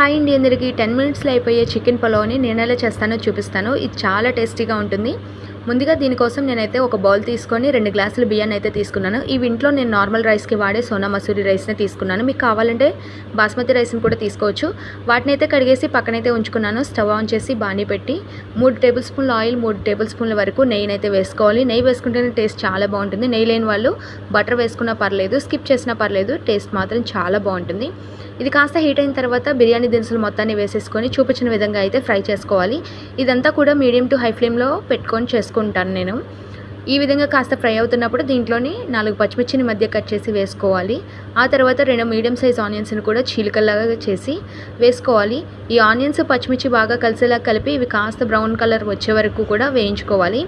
Hi అండి అందరికీ. Ten మినిట్స్లో అయిపోయే చికెన్ పలావ్ని నేను ఎలా చేస్తానో చూపిస్తాను. ఇది చాలా టేస్టీగా ఉంటుంది. ముందుగా దీనికోసం నేనైతే ఒక బౌల్ తీసుకొని రెండు గ్లాసులు బియ్యాన్ని అయితే తీసుకున్నాను. ఇవి ఇంట్లో నేను నార్మల్ రైస్కి వాడే సోనా మసూరి రైస్ని తీసుకున్నాను. మీకు కావాలంటే బాస్మతి రైస్ని కూడా తీసుకోవచ్చు. వాటిని అయితే కడిగేసి పక్కనైతే ఉంచుకున్నాను. స్టవ్ ఆన్ చేసి బాణీ పెట్టి మూడు టేబుల్ స్పూన్ల ఆయిల్ మూడు టేబుల్ స్పూన్ల వరకు నెయ్యినైతే వేసుకోవాలి. నెయ్యి వేసుకుంటేనే టేస్ట్ చాలా బాగుంటుంది. నెయ్యి లేని వాళ్ళు బటర్ వేసుకున్నా పర్లేదు స్కిప్ చేసినా పర్లేదు టేస్ట్ మాత్రం చాలా బాగుంటుంది. ఇది కాస్త హీట్ అయిన తర్వాత బిర్యానీ దినుసులు మొత్తాన్ని వేసేసుకొని చూపించిన విధంగా అయితే ఫ్రై చేసుకోవాలి. ఇదంతా కూడా మీడియం టు హై ఫ్లేమ్లో పెట్టుకొని చేసుకుంటాను నేను. ఈ విధంగా కాస్త ఫ్రై అవుతున్నప్పుడు దీంట్లోని నాలుగు పచ్చిమిర్చిని మధ్య కట్ చేసి వేసుకోవాలి. ఆ తర్వాత రెండు మీడియం సైజ్ ఆనియన్స్ని కూడా చీలికల్లాగా చేసి వేసుకోవాలి. ఈ ఆనియన్స్ పచ్చిమిర్చి బాగా కలిసేలా కలిపి ఇవి కాస్త బ్రౌన్ కలర్ వచ్చే వరకు కూడా వేయించుకోవాలి.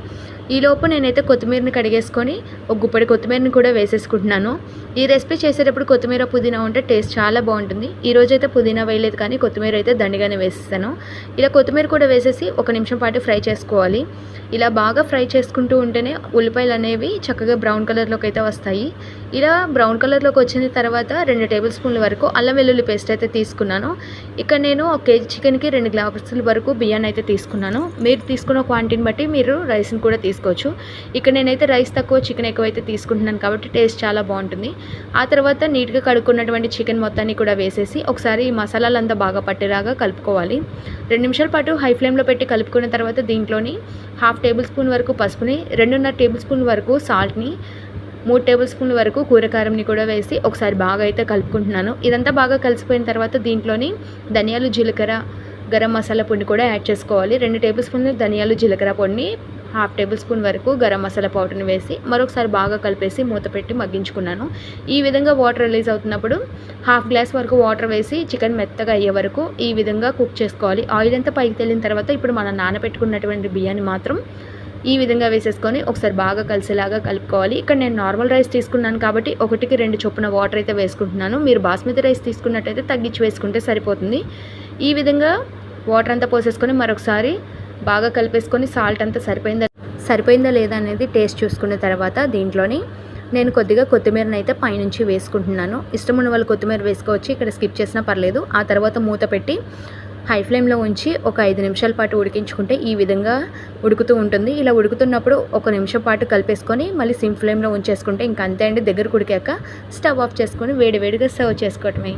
ఈలోపు నేనైతే కొత్తిమీరని కడిగేసుకొని ఒక గుప్పడి కొత్తిమీరని కూడా వేసేసుకుంటున్నాను. ఈ రెసిపీ చేసేటప్పుడు కొత్తిమీర పుదీనా ఉంటే టేస్ట్ చాలా బాగుంటుంది. ఈరోజైతే అయితే పుదీనా వేయలేదు కానీ కొత్తిమీర అయితే దండిగానే వేసేస్తాను ఇలా కొత్తిమీర కూడా వేసేసి ఒక నిమిషం పాటు ఫ్రై చేసుకోవాలి. ఇలా బాగా ఫ్రై చేసుకుంటూ ఉంటేనే ఉల్లిపాయలు అనేవి చక్కగా బ్రౌన్ కలర్లోకి అయితే వస్తాయి. ఇలా బ్రౌన్ కలర్లోకి వచ్చిన తర్వాత రెండు టేబుల్ స్పూన్ల వరకు అల్లం వెల్లుల్లి పేస్ట్ అయితే తీసుకున్నాను. ఇక్కడ నేను ఒక కేజీ చికెన్కి రెండు గ్లాసుల వరకు బియ్యాన్ని అయితే తీసుకున్నాను. మీరు తీసుకున్న క్వాంటిటీని బట్టి మీరు రైస్ని కూడా తీసుకోవచ్చు. ఇక్కడ నేనైతే రైస్ తక్కువ చికెన్ ఎక్కువ అయితే తీసుకుంటున్నాను కాబట్టి టేస్ట్ చాలా బాగుంటుంది. ఆ తర్వాత నీట్గా కడుక్కున్నటువంటి చికెన్ మొత్తాన్ని కూడా వేసేసి ఒకసారి ఈ మసాలాలంతా బాగా పట్టేలాగా కలుపుకోవాలి. రెండు నిమిషాల పాటు హై ఫ్లేమ్లో పెట్టి కలుపుకున్న తర్వాత దీంట్లోని హాఫ్ టేబుల్ స్పూన్ వరకు పసుపుని రెండున్నర టేబుల్ స్పూన్ వరకు సాల్ట్ని మూడు టేబుల్ స్పూన్ల వరకు కూరకారంని కూడా వేసి ఒకసారి బాగా అయితే కలుపుకుంటున్నాను. ఇదంతా బాగా కలిసిపోయిన తర్వాత దీంట్లోని ధనియాలు జీలకర్ర గరం మసాలా పొడిని కూడా యాడ్ చేసుకోవాలి. రెండు టేబుల్ స్పూన్లు ధనియాలు జీలకర్ర పొడిని హాఫ్ టేబుల్ స్పూన్ వరకు గరం మసాలా పౌడర్ని వేసి మరొకసారి బాగా కలిపేసి మూత పెట్టి మగ్గించుకున్నాను. ఈ విధంగా వాటర్ రిలీజ్ అవుతున్నప్పుడు హాఫ్ గ్లాస్ వరకు వాటర్ వేసి చికెన్ మెత్తగా అయ్యే వరకు ఈ విధంగా కుక్ చేసుకోవాలి. ఆయిల్ అంతా పైకి తేలిన తర్వాత ఇప్పుడు మనం నానబెట్టుకున్నటువంటి బియ్యాన్ని మాత్రం ఈ విధంగా వేసేసుకొని ఒకసారి బాగా కలిసేలాగా కలుపుకోవాలి. ఇక్కడ నేను నార్మల్ రైస్ తీసుకున్నాను కాబట్టి ఒకటికి రెండు చొప్పున వాటర్ అయితే వేసుకుంటున్నాను. మీరు బాస్మతి రైస్ తీసుకున్నట్టయితే తగ్గించి వేసుకుంటే సరిపోతుంది. ఈ విధంగా వాటర్ అంతా పోసేసుకొని మరొకసారి బాగా కలిపేసుకొని సాల్ట్ అంతా సరిపోయిందా సరిపోయిందా లేదా అనేది టేస్ట్ చూసుకున్న తర్వాత దీంట్లోని నేను కొద్దిగా కొత్తిమీరని అయితే పైనుంచి వేసుకుంటున్నాను. ఇష్టం ఉన్న వాళ్ళు కొత్తిమీర వేసుకోవచ్చు ఇక్కడ స్కిప్ చేసినా పర్లేదు. ఆ తర్వాత మూత పెట్టి హై ఫ్లేమ్లో ఉంచి ఒక ఐదు నిమిషాల పాటు ఉడికించుకుంటే ఈ విధంగా ఉడుకుతూ ఉంటుంది. ఇలా ఉడుకుతున్నప్పుడు ఒక నిమిషం పాటు కలిపేసుకొని మళ్ళీ సిమ్ ఫ్లేమ్లో ఉంచేసుకుంటే ఇంకా అంతే అండి. దగ్గర ఉడికాక స్టవ్ ఆఫ్ చేసుకొని వేడి వేడిగా సర్వ్ చేసుకోవటమే.